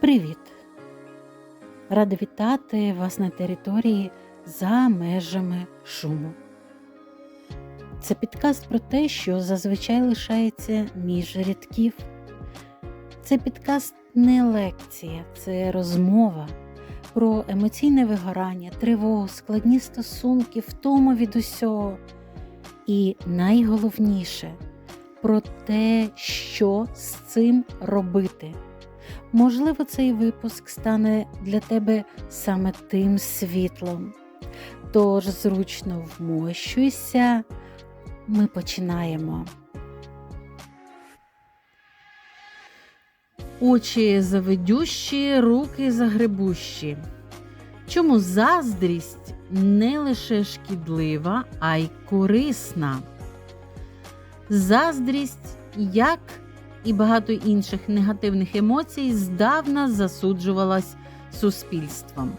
Привіт! Рада вітати вас на території за межами шуму. Це підкаст про те, що зазвичай лишається між рядків. Це підкаст не лекція, це розмова про емоційне вигорання, тривогу, складні стосунки, втому від усього. І найголовніше про те, що з цим робити. Можливо, цей випуск стане для тебе саме тим світлом. Тож зручно вмощуйся, ми починаємо. Очі заведющі, руки загребущі. Чому заздрість не лише шкідлива, а й корисна? Заздрість, як і багато інших негативних емоцій, здавна засуджувалась суспільством.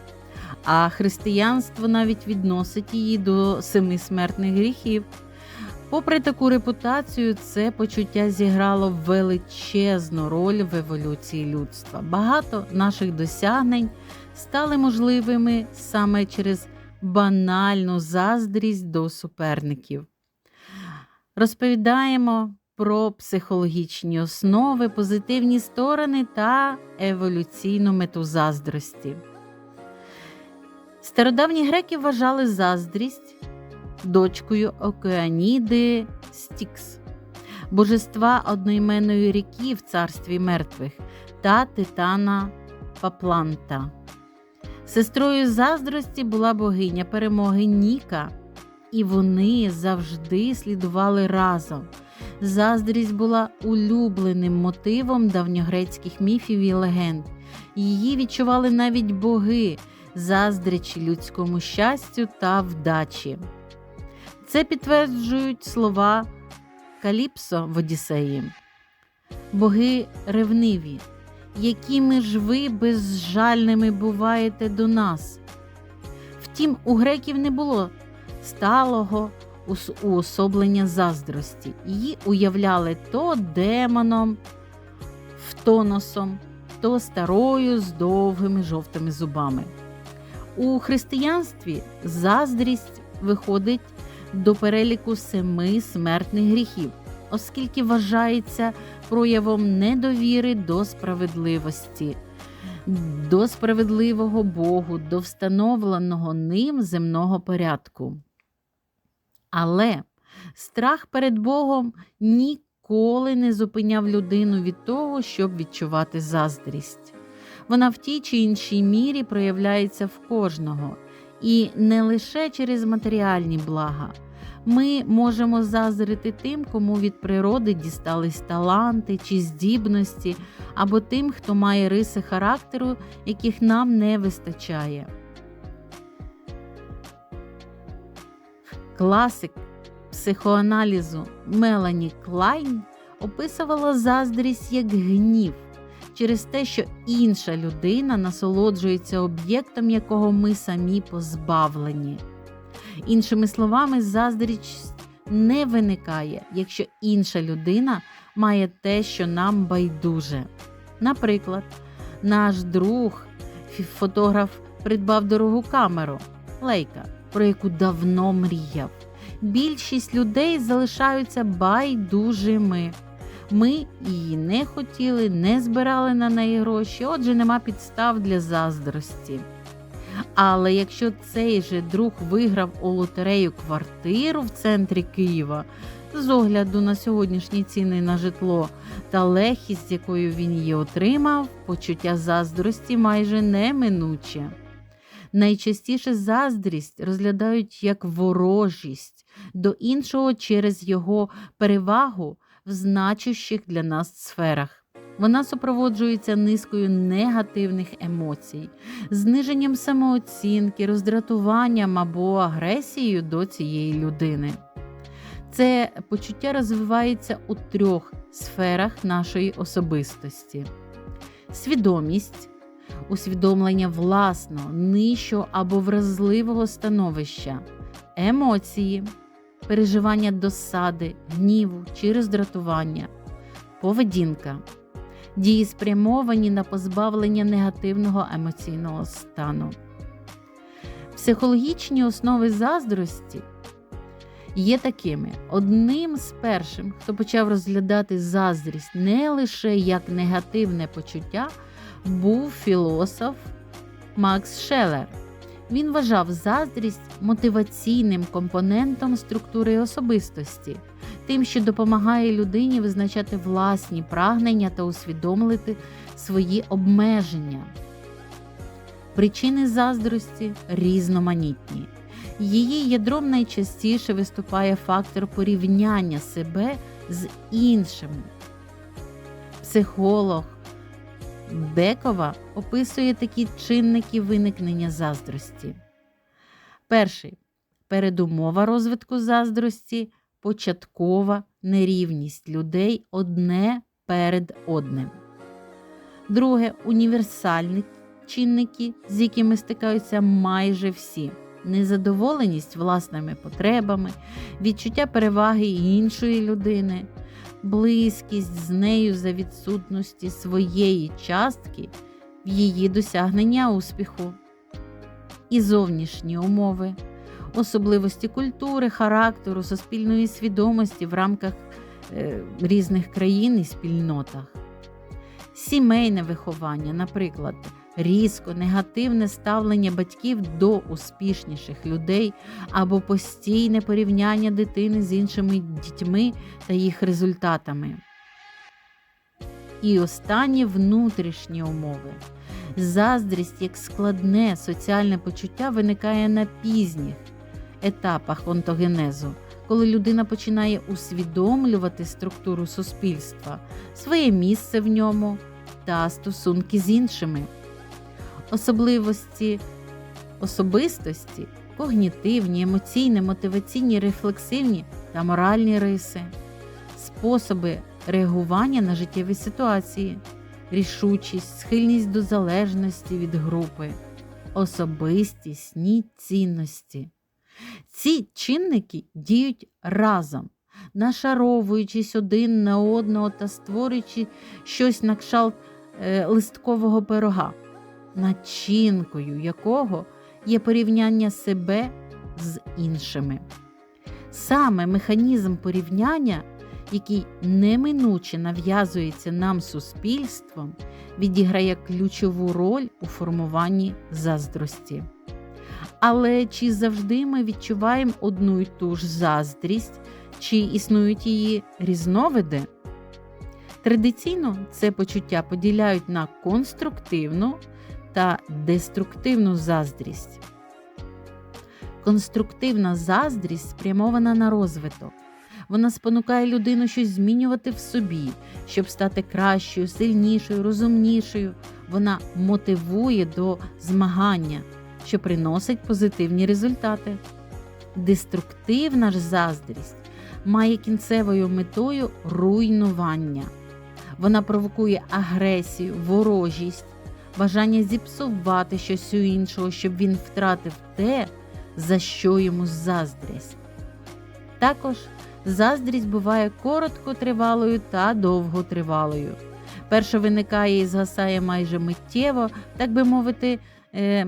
А християнство навіть відносить її до семи смертних гріхів. Попри таку репутацію, це почуття зіграло величезну роль в еволюції людства. Багато наших досягнень стали можливими саме через банальну заздрість до суперників. Розповідаємо про психологічні основи, позитивні сторони та еволюційну мету заздрості. Стародавні греки вважали заздрість дочкою Океаніди Стікс, божества одноіменної ріки в царстві мертвих та Титана Папланта. Сестрою заздрості була богиня перемоги Ніка, і вони завжди слідували разом. Заздрість була улюбленим мотивом давньогрецьких міфів і легенд. Її відчували навіть боги, заздрячі людському щастю та вдачі. Це підтверджують слова Каліпсо в Одіссеї. Боги ревниві, якими ж ви безжальними буваєте до нас. Втім, у греків не було сталого уособлення заздрості. Її уявляли то демоном, втоносом, то старою з довгими жовтими зубами. У християнстві заздрість виходить до переліку семи смертних гріхів, оскільки вважається проявом недовіри до справедливості, до справедливого Богу, до встановленого ним земного порядку. Але страх перед Богом ніколи не зупиняв людину від того, щоб відчувати заздрість. Вона в тій чи іншій мірі проявляється в кожного, і не лише через матеріальні блага. Ми можемо заздрити тим, кому від природи дістались таланти чи здібності, або тим, хто має риси характеру, яких нам не вистачає. Класик психоаналізу Мелані Клайн описувала заздрість як гнів через те, що інша людина насолоджується об'єктом, якого ми самі позбавлені. Іншими словами, заздрість не виникає, якщо інша людина має те, що нам байдуже. Наприклад, наш друг, фотограф, придбав дорогу камеру лейка про яку давно мріяв. Більшість людей залишаються байдужими. Ми її не хотіли, не збирали на неї гроші, отже, нема підстав для заздрості. Але якщо цей же друг виграв у лотерею квартиру в центрі Києва, з огляду на сьогоднішні ціни на житло та легкість, якою він її отримав, почуття заздрості майже неминуче. Найчастіше заздрість розглядають як ворожість до іншого через його перевагу в значущих для нас сферах. Вона супроводжується низкою негативних емоцій, зниженням самооцінки, роздратуванням або агресією до цієї людини. Це почуття розвивається у трьох сферах нашої особистості: свідомість, усвідомлення власного, нижчого або вразливого становища, емоції, переживання досади, гніву чи роздратування, поведінка. дії спрямовані на позбавлення негативного емоційного стану. Психологічні основи заздрості є такими: одним з першим, хто почав розглядати заздрість не лише як негативне почуття, був філософ Макс Шелер. Він вважав заздрість мотиваційним компонентом структури особистості, тим, що допомагає людині визначати власні прагнення та усвідомити свої обмеження. Причини заздрості різноманітні. Її ядром найчастіше виступає фактор порівняння себе з іншими. Психолог Бекова описує такі чинники виникнення заздрості. Перший передумова розвитку заздрості початкова нерівність людей одне перед одним. Друге універсальні чинники, з якими стикаються майже всі. Незадоволеність власними потребами, відчуття переваги іншої людини, близькість з нею за відсутності своєї частки в її досягнення успіху, і зовнішні умови, особливості культури, характеру, суспільної свідомості в рамках е, різних країн і спільнотах, сімейне виховання, наприклад. Різко негативне ставлення батьків до успішніших людей або постійне порівняння дитини з іншими дітьми та їх результатами. І останні внутрішні умови. Заздрість як складне соціальне почуття виникає на пізніх етапах онтогенезу, коли людина починає усвідомлювати структуру суспільства, своє місце в ньому та стосунки з іншими особливості особистості, когнітивні, емоційні, мотиваційні, рефлексивні та моральні риси, способи реагування на життєві ситуації, рішучість, схильність до залежності від групи, особистісні цінності. Ці чинники діють разом, нашаровуючись один на одного та створюючи щось на кшалт е, листкового пирога начинкою якого є порівняння себе з іншими. Саме механізм порівняння, який неминуче нав'язується нам суспільством, відіграє ключову роль у формуванні заздрості. Але чи завжди ми відчуваємо одну й ту ж заздрість, чи існують її різновиди? Традиційно це почуття поділяють на конструктивну та деструктивну заздрість. Конструктивна заздрість спрямована на розвиток. Вона спонукає людину щось змінювати в собі, щоб стати кращою, сильнішою, розумнішою. Вона мотивує до змагання, що приносить позитивні результати. Деструктивна ж заздрість має кінцевою метою руйнування. Вона провокує агресію, ворожість, бажання зіпсувати щось у іншого, щоб він втратив те, за що йому заздрість. Також заздрість буває короткотривалою та довготривалою. Перша виникає і згасає майже миттєво, так би мовити, е,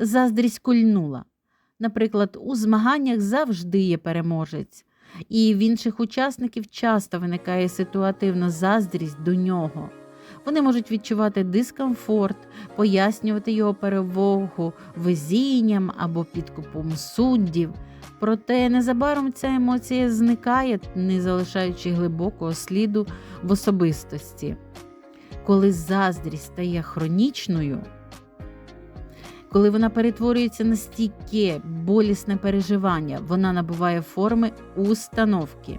заздрість кульнула. Наприклад, у змаганнях завжди є переможець, і в інших учасників часто виникає ситуативна заздрість до нього. Вони можуть відчувати дискомфорт, пояснювати його перевогу везінням або підкупом суддів. Проте незабаром ця емоція зникає, не залишаючи глибокого сліду в особистості. Коли заздрість стає хронічною, коли вона перетворюється на стійке, болісне переживання, вона набуває форми установки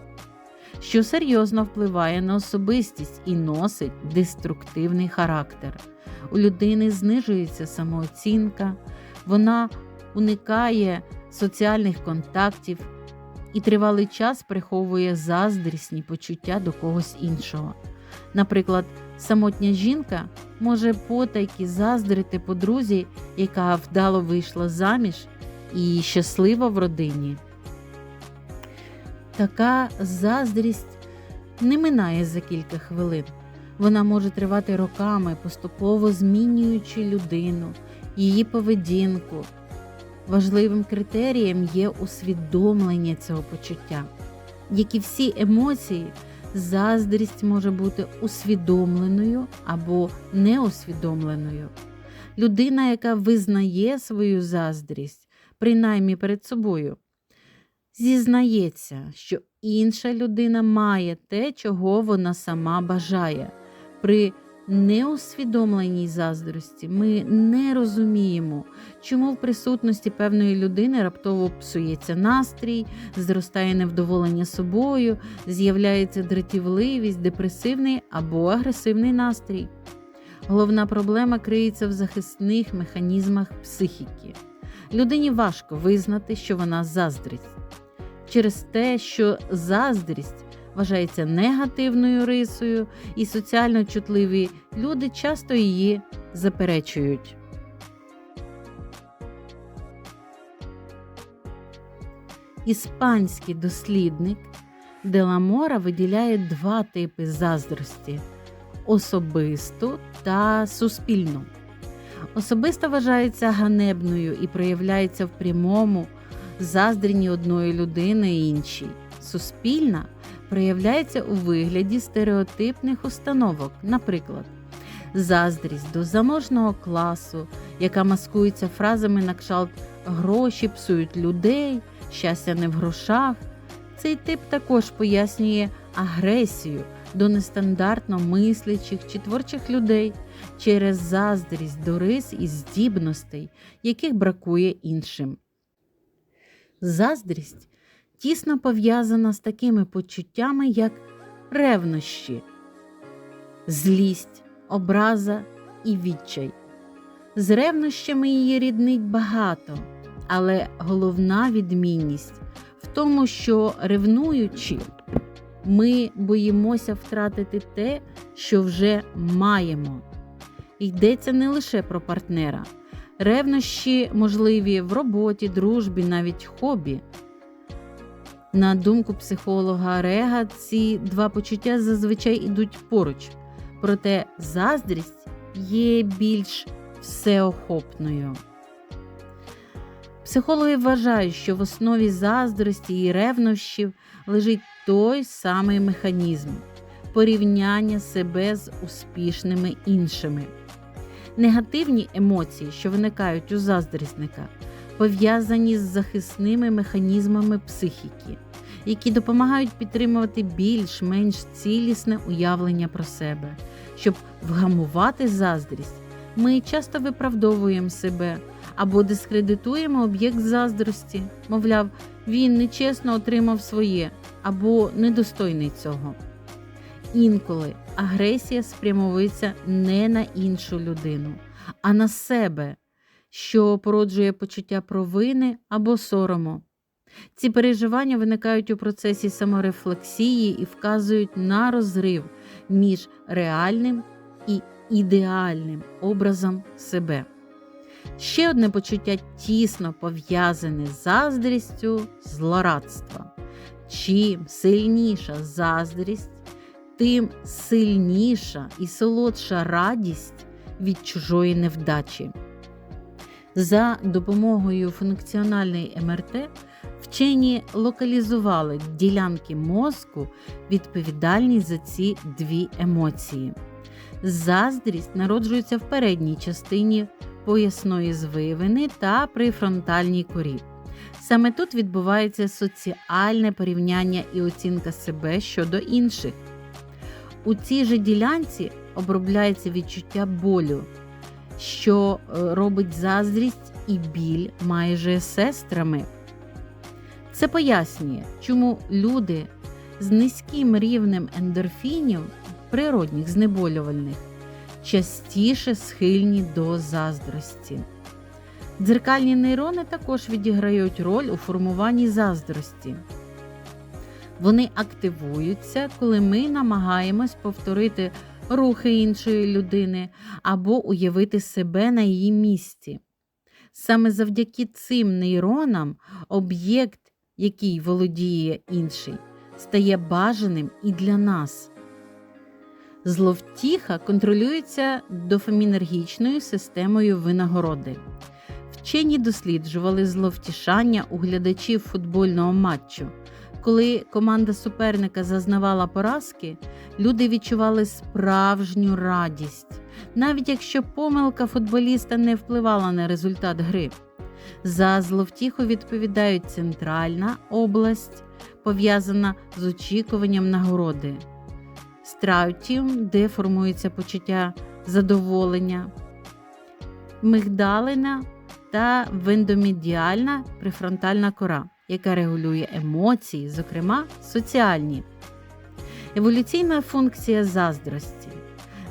що серйозно впливає на особистість і носить деструктивний характер. У людини знижується самооцінка, вона уникає соціальних контактів і тривалий час приховує заздрісні почуття до когось іншого. Наприклад, самотня жінка може потайки заздрити подрузі, яка вдало вийшла заміж і щаслива в родині. Така заздрість не минає за кілька хвилин. Вона може тривати роками, поступово змінюючи людину, її поведінку. Важливим критерієм є усвідомлення цього почуття. Як і всі емоції, заздрість може бути усвідомленою або неусвідомленою. Людина, яка визнає свою заздрість, принаймні перед собою, зізнається, що інша людина має те, чого вона сама бажає. При неусвідомленій заздрості ми не розуміємо, чому в присутності певної людини раптово псується настрій, зростає невдоволення собою, з'являється дратівливість, депресивний або агресивний настрій. Головна проблема криється в захисних механізмах психіки. Людині важко визнати, що вона заздрить. Через те, що заздрість вважається негативною рисою, і соціально чутливі люди часто її заперечують. Іспанський дослідник Деламора виділяє два типи заздрості особисту та суспільну. Особиста вважається ганебною і проявляється в прямому заздренні одної людини іншій. Суспільна проявляється у вигляді стереотипних установок, наприклад, заздрість до заможного класу, яка маскується фразами на кшталт гроші псують людей, щастя не в грошах. Цей тип також пояснює агресію до нестандартно мислячих чи творчих людей через заздрість до рис і здібностей, яких бракує іншим. Заздрість тісно пов'язана з такими почуттями, як ревнощі, злість, образа і відчай. З ревнощами її ріднить багато, але головна відмінність в тому, що ревнуючи, ми боїмося втратити те, що вже маємо. Йдеться не лише про партнера. Ревнощі можливі в роботі, дружбі, навіть хобі. На думку психолога Рега, ці два почуття зазвичай ідуть поруч, проте заздрість є більш всеохопною. Психологи вважають, що в основі заздрості і ревнощів лежить той самий механізм порівняння себе з успішними іншими. Негативні емоції, що виникають у заздрісника, пов'язані з захисними механізмами психіки, які допомагають підтримувати більш-менш цілісне уявлення про себе. Щоб вгамувати заздрість, ми часто виправдовуємо себе або дискредитуємо об'єкт заздрості, мовляв, він нечесно отримав своє або недостойний цього. Інколи агресія спрямовується не на іншу людину, а на себе, що породжує почуття провини або сорому. Ці переживання виникають у процесі саморефлексії і вказують на розрив між реальним і ідеальним образом себе. Ще одне почуття тісно пов'язане з заздрістю злорадства. Чим сильніша заздрість, тим сильніша і солодша радість від чужої невдачі. За допомогою функціональної МРТ вчені локалізували ділянки мозку, відповідальні за ці дві емоції. Заздрість народжується в передній частині поясної звивини та прифронтальній корі. Саме тут відбувається соціальне порівняння і оцінка себе щодо інших. У цій же ділянці обробляється відчуття болю, що е, робить заздрість і біль майже сестрами. Це пояснює, чому люди з низьким рівнем ендорфінів, природних знеболювальних, частіше схильні до заздрості. Дзеркальні нейрони також відіграють роль у формуванні заздрості. Вони активуються, коли ми намагаємось повторити рухи іншої людини або уявити себе на її місці. Саме завдяки цим нейронам об'єкт, який володіє інший, стає бажаним і для нас. Зловтіха контролюється дофамінергічною системою винагороди. Вчені досліджували зловтішання у глядачів футбольного матчу. Коли команда суперника зазнавала поразки, люди відчували справжню радість, навіть якщо помилка футболіста не впливала на результат гри. За зловтіху відповідають центральна область, пов'язана з очікуванням нагороди, страутіум, де формується почуття задоволення, мигдалина та вендомідіальна префронтальна кора, яка регулює емоції, зокрема соціальні. Еволюційна функція заздрості.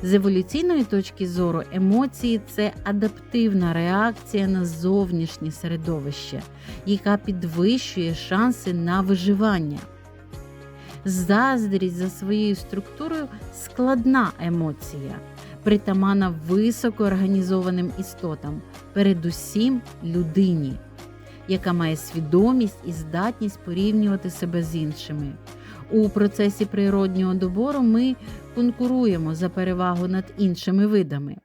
З еволюційної точки зору емоції це адаптивна реакція на зовнішнє середовище, яка підвищує шанси на виживання. Заздрість за своєю структурою складна емоція, притамана високоорганізованим істотам, передусім людині, яка має свідомість і здатність порівнювати себе з іншими. У процесі природнього добору ми конкуруємо за перевагу над іншими видами.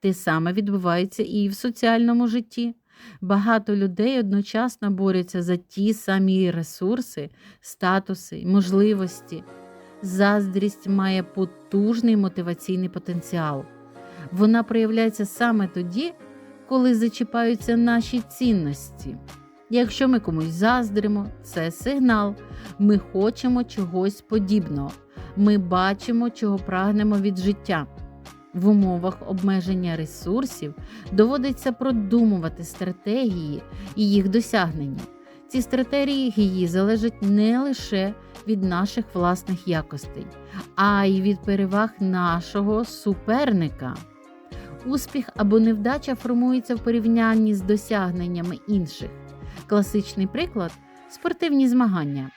Те саме відбувається і в соціальному житті. Багато людей одночасно борються за ті самі ресурси, статуси, можливості. Заздрість має потужний мотиваційний потенціал. Вона проявляється саме тоді, коли зачіпаються наші цінності. Якщо ми комусь заздримо, це сигнал. Ми хочемо чогось подібного. Ми бачимо, чого прагнемо від життя. В умовах обмеження ресурсів доводиться продумувати стратегії і їх досягнення. Ці стратегії залежать не лише від наших власних якостей, а й від переваг нашого суперника. Успіх або невдача формується в порівнянні з досягненнями інших. Класичний приклад спортивні змагання,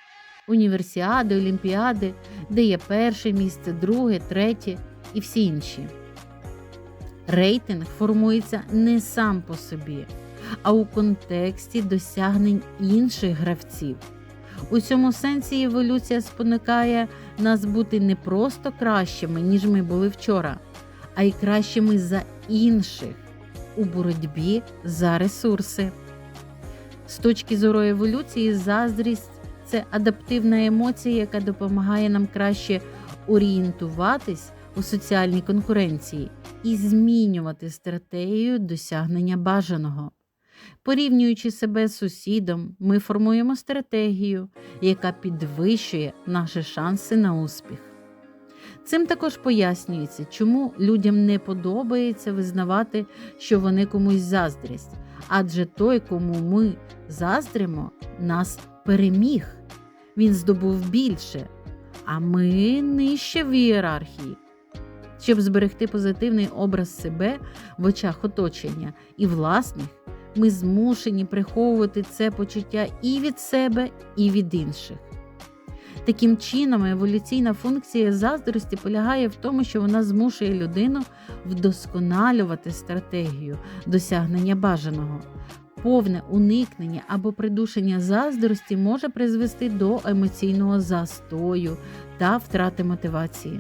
універсіади, олімпіади, де є перше місце, друге, третє і всі інші. Рейтинг формується не сам по собі, а у контексті досягнень інших гравців. У цьому сенсі еволюція спонукає нас бути не просто кращими, ніж ми були вчора, а й кращими за інших у боротьбі за ресурси. З точки зору еволюції, заздрість це адаптивна емоція, яка допомагає нам краще орієнтуватись у соціальній конкуренції і змінювати стратегію досягнення бажаного. Порівнюючи себе з сусідом, ми формуємо стратегію, яка підвищує наші шанси на успіх. Цим також пояснюється, чому людям не подобається визнавати, що вони комусь заздрять, адже той, кому ми заздримо, нас переміг, він здобув більше, а ми нижче в ієрархії. Щоб зберегти позитивний образ себе в очах оточення і власних, ми змушені приховувати це почуття і від себе, і від інших. Таким чином, еволюційна функція заздрості полягає в тому, що вона змушує людину вдосконалювати стратегію досягнення бажаного. Повне уникнення або придушення заздрості може призвести до емоційного застою та втрати мотивації.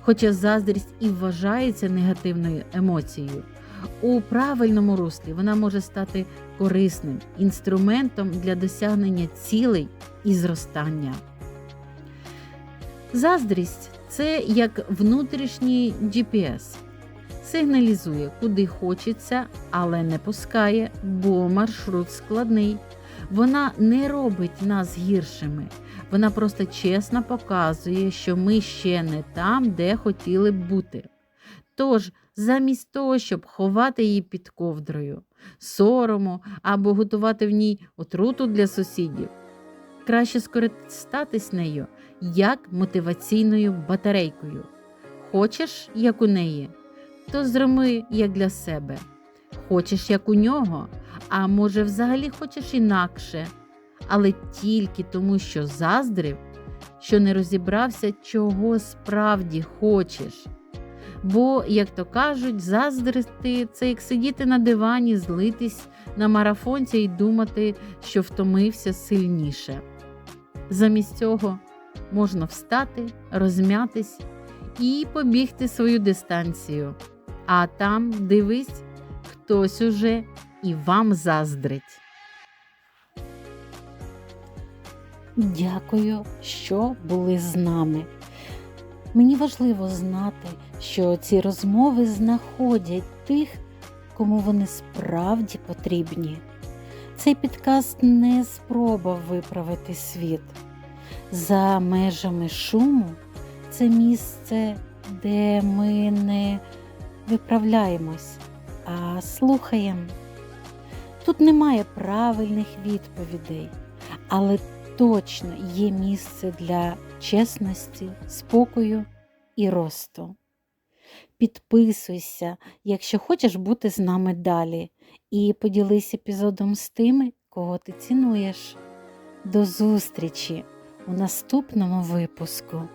Хоча заздрість і вважається негативною емоцією, у правильному руслі вона може стати корисним інструментом для досягнення цілей і зростання. Заздрість це як внутрішній GPS. Сигналізує, куди хочеться, але не пускає, бо маршрут складний. Вона не робить нас гіршими. Вона просто чесно показує, що ми ще не там, де хотіли б бути. Тож, замість того, щоб ховати її під ковдрою, сорому або готувати в ній отруту для сусідів, краще скористатись нею як мотиваційною батарейкою. Хочеш, як у неї, то зроми як для себе. Хочеш, як у нього, а може, взагалі хочеш інакше, але тільки тому, що заздрив, що не розібрався, чого справді хочеш. Бо, як то кажуть, заздрити це як сидіти на дивані, злитись на марафонця і думати, що втомився сильніше. Замість цього можна встати, розм'ятись і побігти свою дистанцію. А там, дивись, хтось уже і вам заздрить. Дякую, що були з нами. Мені важливо знати, що ці розмови знаходять тих, кому вони справді потрібні. Цей підкаст не спроба виправити світ. За межами шуму це місце, де ми не виправляємось, а слухаємо. Тут немає правильних відповідей, але точно є місце для чесності, спокою і росту. Підписуйся, якщо хочеш бути з нами далі, і поділись епізодом з тими, кого ти цінуєш. До зустрічі у наступному випуску.